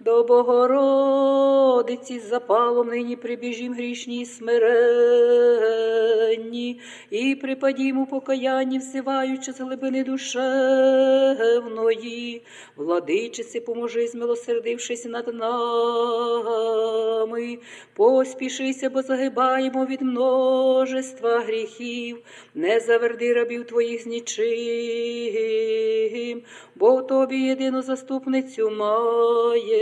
До Богородиці запалом нині прибіжім грішні й смиренні, і припадім у покаянні, всиваючи з глибини душевної. Владичиці, поможи, змилосердившись над нами. Поспішися, бо загибаємо від множества гріхів. Не заверди рабів твоїх з нічим, бо тобі єдину заступницю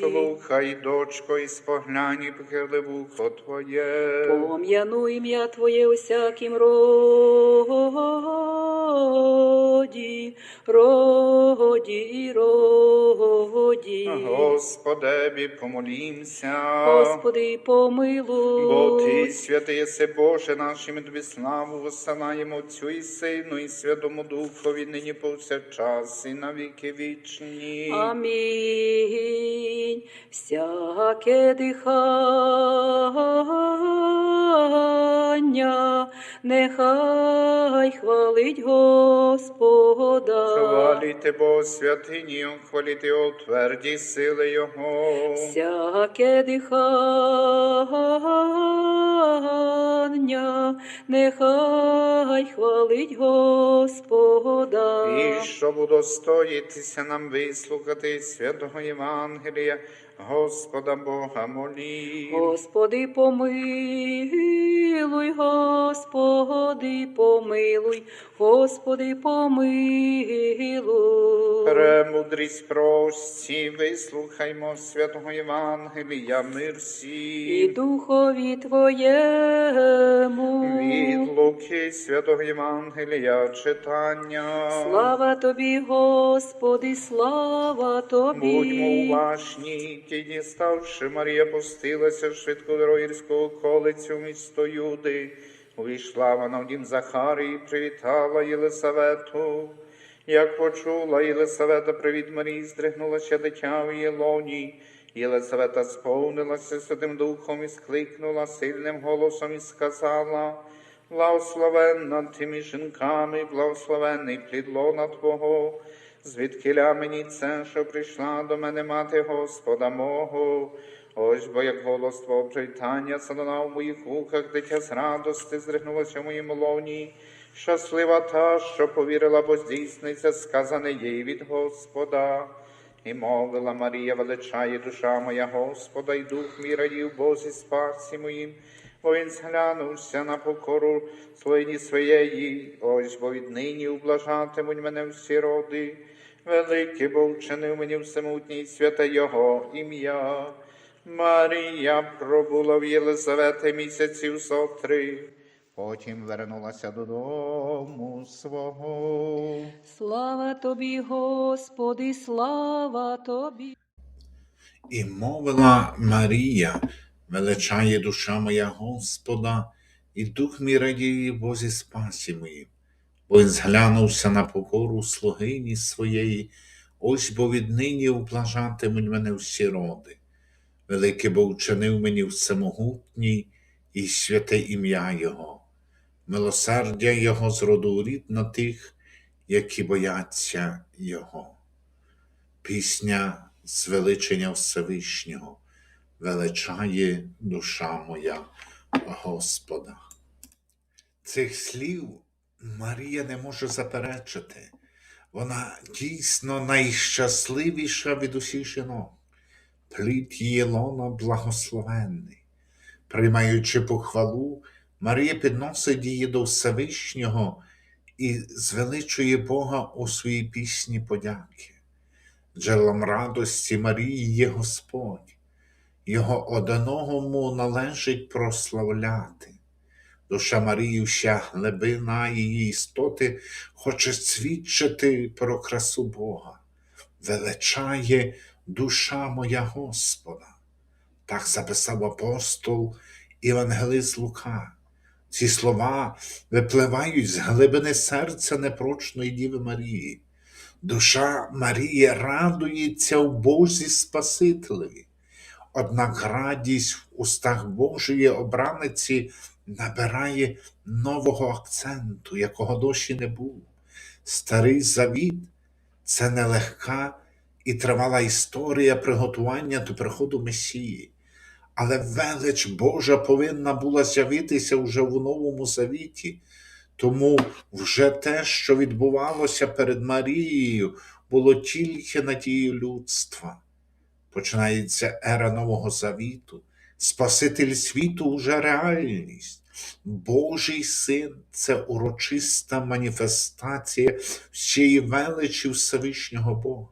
Слухай, дочко, і споглянь, і вухо Твоє. Пом'яну ім'я Твоє усяким роді, роді роді. Господеві, помолімся. Господи, помилуй. Бо Ти, святий єси Боже, нашим тобі славу висилаємо Отцю і Сину, і Святому Духові, нині повсякчас, і на віки вічні. Амінь. Всяке дихання, нехай хвалить Господа. Хваліте Бо святині, хваліте о тверді сили Його. Всяке дихання, нехай хвалить Господа. І щоб удостоїтися нам вислухати святого Євангелія, Господа Бога молі. Господи, помилуй, Господи, помилуй, Господи, помилуй. Премудрість прості, вислухаймо святого Євангелія, мир І. Духові Твоєму. Від Луки святого Євангелія читання. Слава Тобі, Господи, слава Тобі. Будьмо уважні, ті діставши, Марія пустилася швидко до Роїрського колицю місто Юди Увійшла вона в дім Захарії, привітала Єлисавету. Як почула Єлисавета привіт Марії, здригнулася дитя в її лоні. Єлисавета сповнилася Святим Духом і скликнула сильним голосом і сказала, Благословенна ти між жінками, благословенний плід лона Твого, звідкиля мені це, що прийшла до мене мати Господа мого. Ось бо як голос Твого привітання залунав в моїх вухах, дитя з радости здригнулося в моїм лоні. Щаслива та, що повірила, бо здійсниться сказане їй від Господа. І мовила Марія, величає душа моя Господа, і дух мій радів Бозі спасі моїм, бо він зглянувся на покору слині своєї, ось бо віднині ублажатимуть мене всі роди. Великий бо вчинив мені всемутній святе Його ім'я. Марія пробула в Єлизавети місяців сотри, потім вернулася додому свого. Слава тобі, Господи, слава тобі. І мовила Марія, величає душа моя Господа, і дух мій радіє Бозі спасі моїм, бо він зглянувся на покору слугині своєї, ось бо віднині облажатимуть мене всі роди. Велике бо вчинив мені всемогутній і святе ім'я Його, милосердя Його з роду на тих, які бояться Його. Пісня звеличення Всевишнього величає душа моя Господа. Цих слів Марія не може заперечити. Вона дійсно найщасливіша від усіх жінок. Плід її лона благословенний. Приймаючи похвалу, Марія підносить її до Всевишнього і звеличує Бога у своїй пісні подяки. Джерелом радості Марії є Господь, Його одиногому належить прославляти. Душа Марії, вся глибина її істоти хоче свідчити про красу Бога, величає душа моя Господа. Так записав апостол Євангелист Лука. Ці слова випливають з глибини серця непрочної Діви Марії. Душа Марії радується в Бозі Спасителеві. Однак радість в устах Божої обраниці набирає нового акценту, якого досі не було. Старий завіт це нелегка і тривала історія приготування до приходу Месії. Але велич Божа повинна була з'явитися вже в новому завіті. Тому вже те, що відбувалося перед Марією, було тільки надією людства. Починається ера Нового Завіту. Спаситель світу вже реальність. Божий син це урочиста маніфестація всієї величі Всевишнього Бога.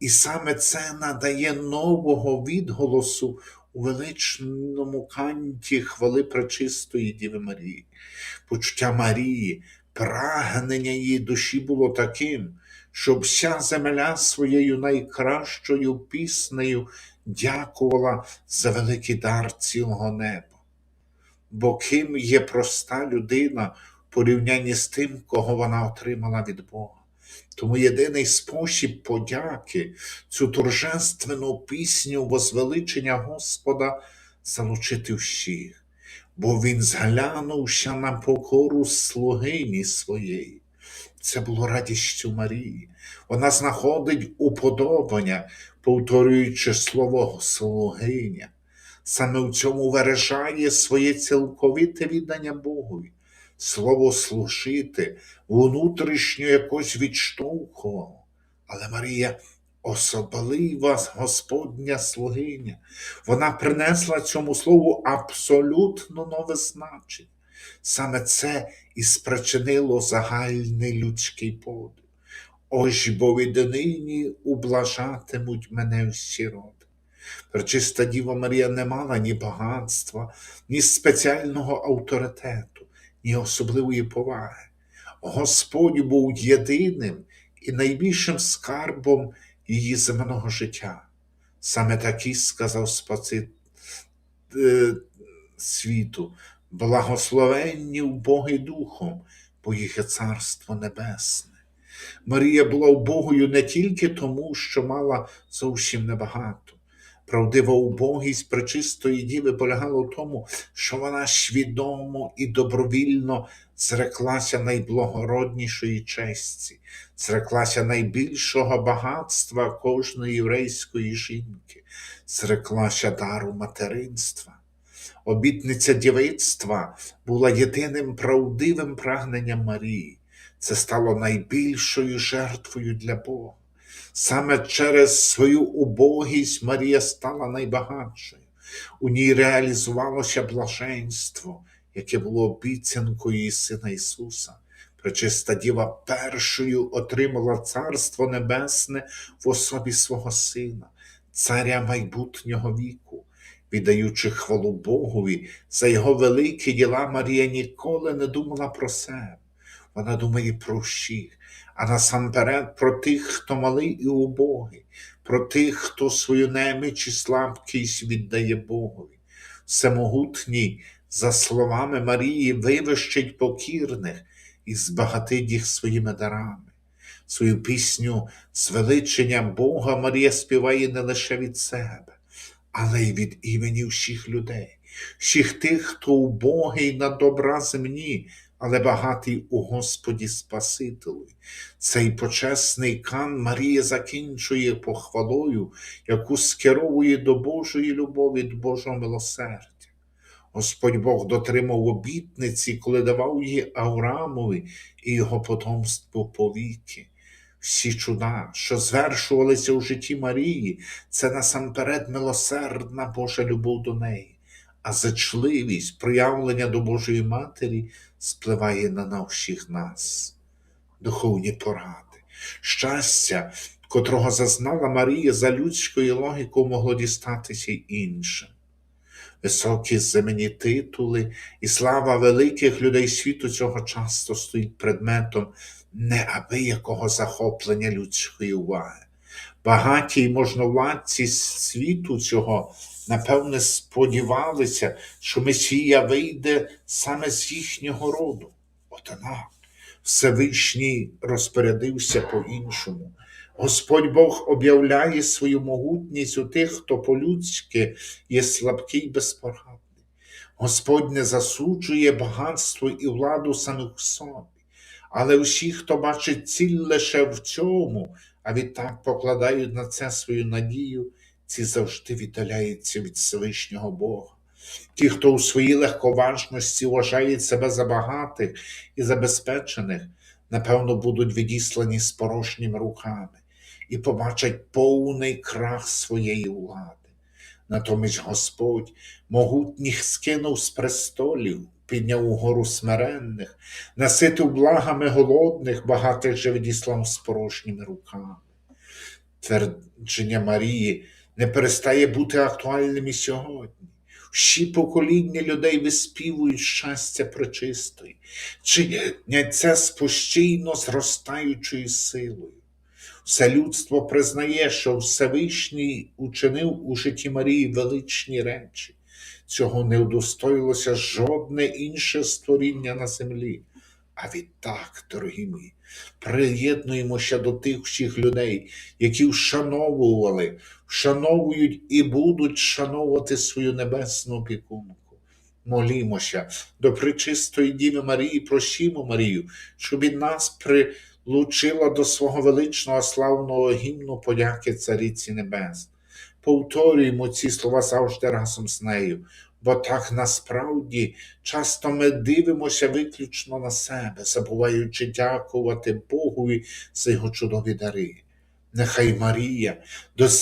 І саме це надає нового відголосу у величному канті хвали пречистої Діви Марії. Почуття Марії, прагнення її душі було таким, щоб вся земля своєю найкращою піснею дякувала за великий дар цілого неба. Бо ким є проста людина в порівнянні з тим, кого вона отримала від Бога. Тому єдиний спосіб подяки, цю торжественну пісню возвеличення Господа залучити всіх, бо Він зглянувся на покору слугині своєї. Це було радістю Марії. Вона знаходить уподобання, повторюючи слово слугиня. Саме в цьому виражає своє цілковите віддання Богові. Слово служити внутрішньо якось відштовхувало. Але Марія особлива Господня слугиня. Вона принесла цьому слову абсолютно нове значення. Саме це і спричинило загальний людський подив. Ось бо віднині ублажатимуть мене всі роди. Пречиста Діва Марія не мала ні багатства, ні спеціального авторитету, ні особливої поваги. Господь був єдиним і найбільшим скарбом її земного життя. Саме такий сказав Спаситель е, світу. Благословенні вбоги Духом, бо їх є Царство Небесне. Марія була убогою не тільки тому, що мала зовсім небагато. Правдива убогість пречистої діви полягала в тому, що вона свідомо і добровільно зреклася найблагороднішої честі, зреклася найбільшого багатства кожної єврейської жінки, зреклася дару материнства. Обітниця дівицтва була єдиним правдивим прагненням Марії. Це стало найбільшою жертвою для Бога. Саме через свою убогість Марія стала найбагатшою. У ній реалізувалося блаженство, яке було обіцянкою її Сина Ісуса. Пречиста Діва першою отримала Царство Небесне в особі свого Сина, Царя майбутнього віку. Віддаючи хвалу Богові за його великі діла, Марія ніколи не думала про себе. Вона думає про всіх, а насамперед про тих, хто малий і убогий, про тих, хто свою неміч і слабкість віддає Богові. Всемогутній, за словами Марії, вивищить покірних і збагатить їх своїми дарами. Свою пісню звеличення Бога Марія співає не лише від себе, але й від імені всіх людей, всіх тих, хто убогий на добра земні, але багатий у Господі Спасителю. Цей почесний кан Марія закінчує похвалою, яку скеровує до Божої любові, до Божого милосердя. Господь Бог дотримав обітниці, коли давав її Авраамові і його потомству повіки. Всі чуда, що звершувалися у житті Марії, це насамперед милосердна Божа любов до неї, а зачливість, проявлення до Божої Матері спливає на на всіх нас. Духовні поради, щастя, котрого зазнала Марія за людською логікою, могло дістатися й іншим. Високі земні титули і слава великих людей світу цього часто стоїть предметом неабиякого захоплення людської уваги. Багаті й можновладці світу цього, напевне, сподівалися, що Месія вийде саме з їхнього роду. Однак Всевишній розпорядився по-іншому. Господь Бог об'являє свою могутність у тих, хто по-людськи є слабкий і безпорадний. Господь не засуджує багатство і владу самих собі, але всі, хто бачить ціль лише в цьому, а відтак покладають на це свою надію, ці завжди віддаляються від Всевишнього Бога. Ті, хто у своїй легковажності вважають себе за багатих і забезпечених, напевно, будуть відіслані з порожніми руками і побачать повний крах своєї влади. Натомість Господь могутніх скинув з престолів, підняв угору смиренних, наситив благами голодних, багатих же відіслав з порожніми руками. Твердження Марії не перестає бути актуальним і сьогодні. Всі покоління людей виспівують щастя пречистої, чинять це з постійно зростаючою силою. Все людство признає, що Всевишній учинив у житті Марії величні речі. Цього не удостоїлося жодне інше створіння на землі. А відтак, дорогі мої, приєднуємося до тих всіх людей, які вшановували, вшановують і будуть шановувати свою небесну опікунку. Молімося до причистої Діви Марії, просімо Марію, щоб і нас прилучила до свого величного славного гімну подяки Цариці Небес. Повторюємо ці слова завжди разом з нею, бо так насправді часто ми дивимося виключно на себе, забуваючи дякувати Богові за його чудові дари. Нехай Марія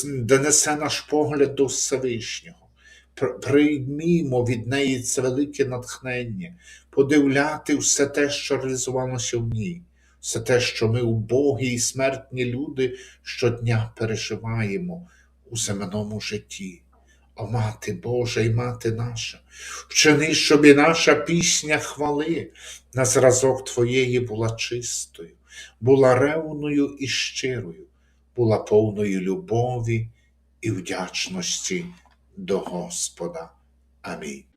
донесе наш погляд до Всевишнього. Приймімо від неї це велике натхнення, подивляти все те, що реалізувалося в ній, все те, що ми убогі і смертні люди щодня переживаємо у земному житті. О мати Божа і мати наша, вчини, щоб і наша пісня хвали на зразок Твоєї була чистою, була ревною і щирою, була повною любові і вдячності до Господа. Амінь.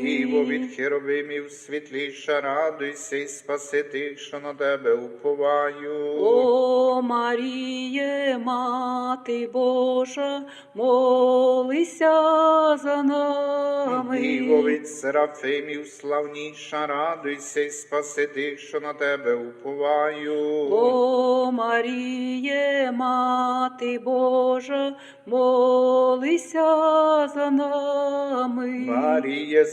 Діво від херовимів світліша, радуйся і спаси тих, що на тебе уповаю. О Маріє, Мати Божа, молися за нами. Діво від серафимів славніша, радуйся і спаси тих, що на тебе уповаю. О Маріє, Мати Божа, молися за нами. Маріє,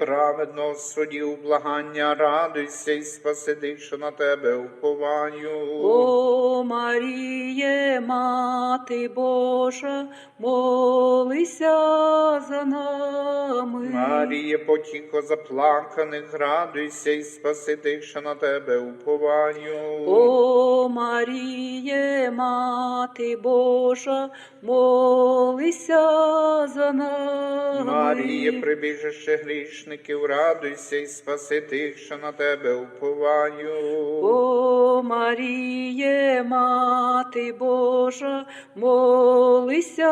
праведно судів благання, радуйся і спаси тих, що на тебе уповаю. О Маріє, Мати Божа, молися за нами. Маріє, потіко заплаканих, радуйся і спаси тих, що на тебе уповаю. О Маріє, Мати Божа, молися за нами. Маріє, прибіжище грішників, радуйся і спаси тих, що на тебе уповаю. О Маріє, Мати Божа, молися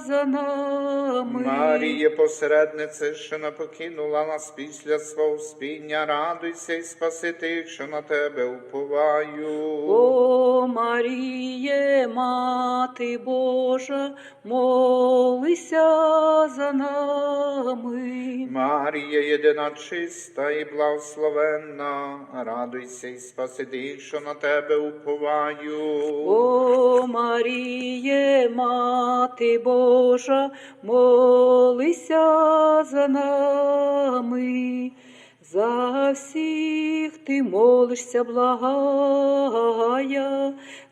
за нами. Маріє, посереднице, що не покинула нас після свого спіння, радуйся і спаси тих, що на тебе уповаю. О Маріє, Мати Божа, молися за нами. Марія, єдина чиста і благословенна, радуйся і спаси тих, що на тебе уповаю. О Маріє, Мати Божа, молися за нами. За всіх ти молишся, благая,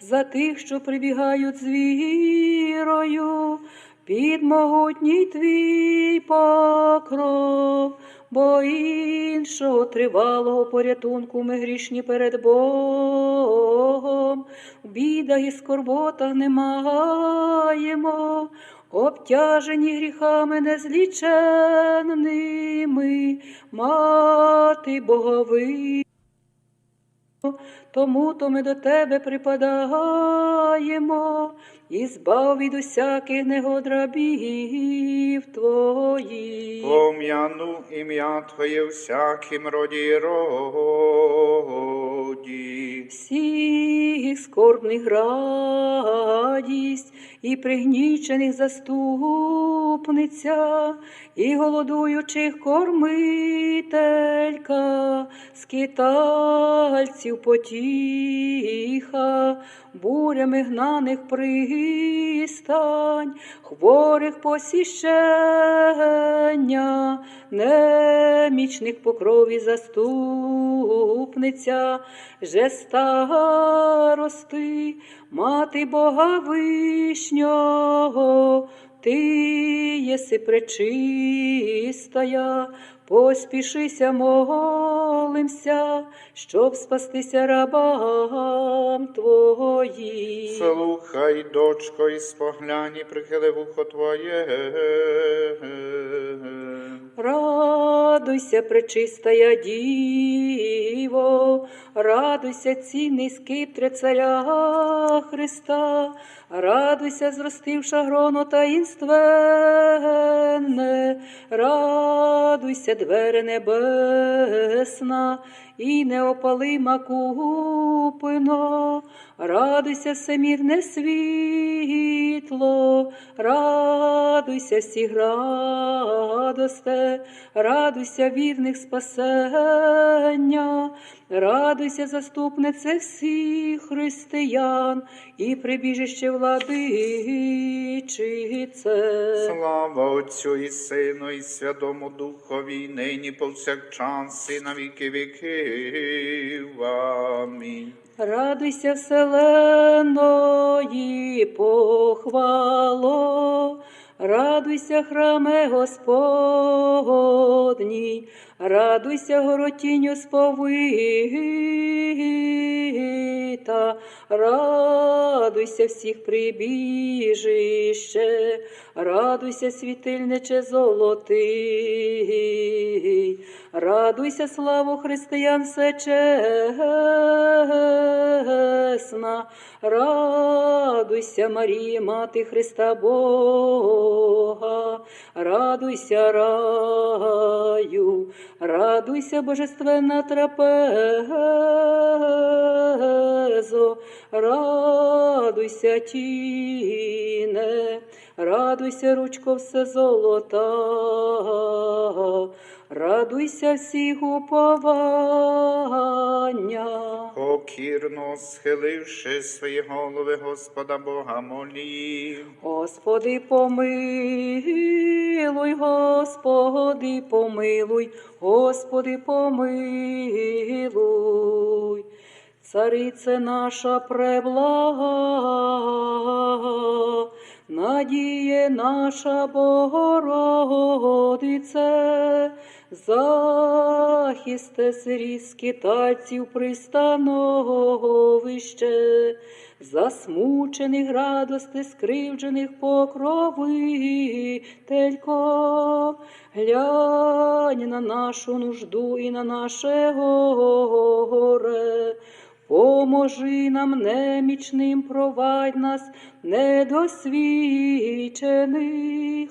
за тих, що прибігають з вірою, під могутній твій покров, бо іншого тривалого порятунку ми грішні перед Богом, в бідах і скорботах не маємо, обтяжені гріхами незліченними, мати Богови. Тому то ми до тебе припадаємо і збав від усяких негод рабів твоїх. Пом'яну ім'я Твоє всяким роді роді. всіх скорбних радість, і пригнічених заступниця, і голодуючих кормителька, скитальців потіха, бурями гнаних пристань, хворих посіщення, немічних покрові заступниця, же старости, мати Бога вишнього, ти єси пречистая, поспішися, молимся, щоб спастися рабам твоїм. Слухай, дочко, і споглянь, і прихили вухо Твоє. Радуйся, пречистая Діво, радуйся, цінний скиптре царя Христа, радуйся, зростивша гроно таїнственне, радуйся, двери небесна, і неопалима купино, радуйся, всемірне світло, радуйся, всіх радосте, радуйся, вірних спасення, радуйся, заступнице всіх християн і прибіжище владичице. Слава Отцю і Сину, і Святому Духові, нині повсякчас, і на віки віків. Амінь. Радуйся, вселеної похвало, радуйся, храме Господній, радуйся, горотінню сповита, радуйся всіх прибіжище, радуйся, світильниче золотий, радуйся, славу християн всечесна, радуйся, Марія, мати Христа Бога, радуйся, раю, радуйся, божественна трапезо, радуйся, тіне, радуйся, ручко все золота, радуйся всіх уповання. Покірно схиливши свої голови, Господа Бога молім. Господи, помилуй, Господи, помилуй, Господи, помилуй. Царице наша преблага, надіє наша Богородице, захисте сирі скитальців пристановище, засмучених радости, скривджених покровителько, глянь на нашу нужду і на наше горе. Поможи нам немічним, провадь нас недосвідчених,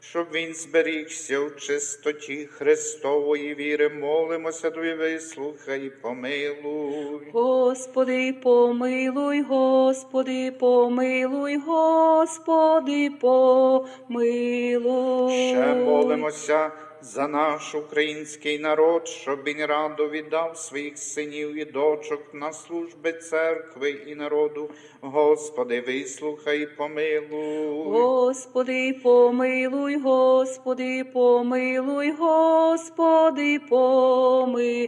щоб він зберігся в чистоті Христової віри. Молимося, Тобі, вислухай, помилуй. Господи, помилуй, Господи, помилуй, Господи, помилуй. Ще молимося за наш український народ, щоб він радо віддав своїх синів і дочок на служби церкви і народу. Господи, вислухай, помилуй. Господи, помилуй, Господи, помилуй, Господи, помилуй.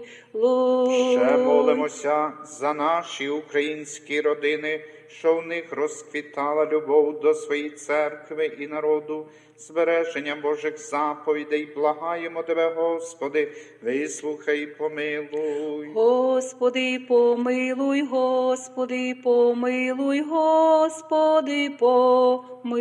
Ще молимося за наші українські родини, що в них розквітала любов до своєї церкви і народу, збереження Божих заповідей. Благаємо Тебе, Господи, вислухай, і помилуй. Господи, помилуй, Господи, помилуй, Господи, помилуй.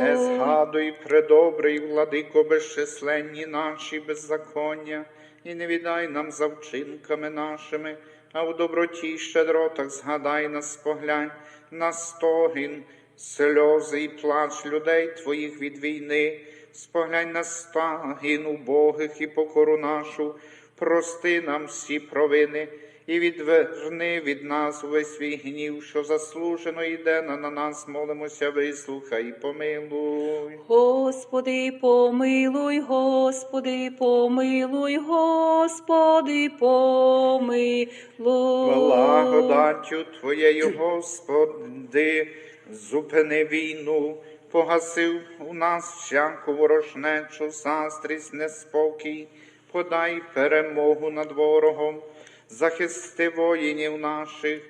Не згадуй, предобрий, владико, безчисленні наші беззаконня, і не віддай нам за вчинками нашими, а в доброті й щедротах згадай нас, поглянь на стогін, сльози і плач людей Твоїх від війни, споглянь на стагін убогих і покору нашу, прости нам всі провини і відверни від нас увесь свій гнів, що заслужено йде на, на нас, молимося, вислухай і помилуй. Господи, помилуй, Господи, помилуй, Господи, помилуй. Благодаттю Твоєю, Господи, зупини війну, погасив у нас всяку ворожнечу, застрість, неспокій, подай перемогу над ворогом, захисти воїнів наших.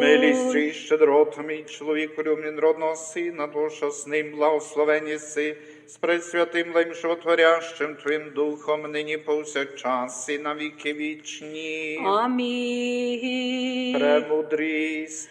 Милістю і щедротами, мій чоловіку люблін родного сина, душа з ним, благословені си, з пресвятим лим животворящим Твоїм духом, нині повсякчас і на віки вічні. Амінь. Премудрість.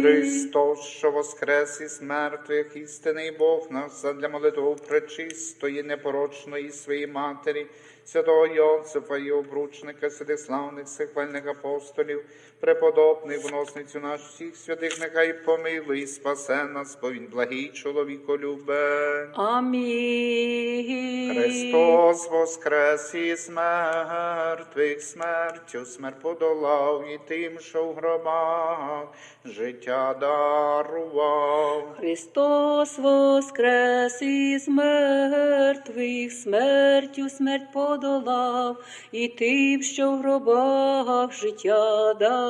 Христос, що воскрес із мертвих, істинний Бог наш, задля молитву пречистої, непорочної своєї матері, святого Йосифа і обручника, святих славних сихвальних апостолів, преподобних вносницю наш всіх святих, нехай помилуй спасе нас, бо він благий чоловіко любе. Амінь. Христос воскрес із мертвих, смертю смерть подолав і тим, що в гробах життя дарував. Христос воскрес із мертвих, смертю смерть подолав, і тим, що в гробах життя дарував.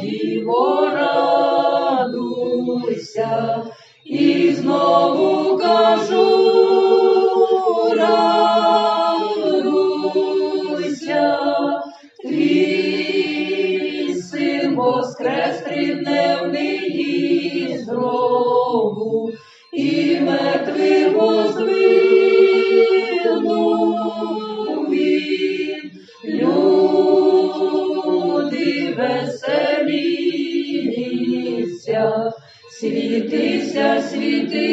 Діво, радуйся, і знову кажу, радуйся, твій син воскрес тридневний і знову, і мертвий світися,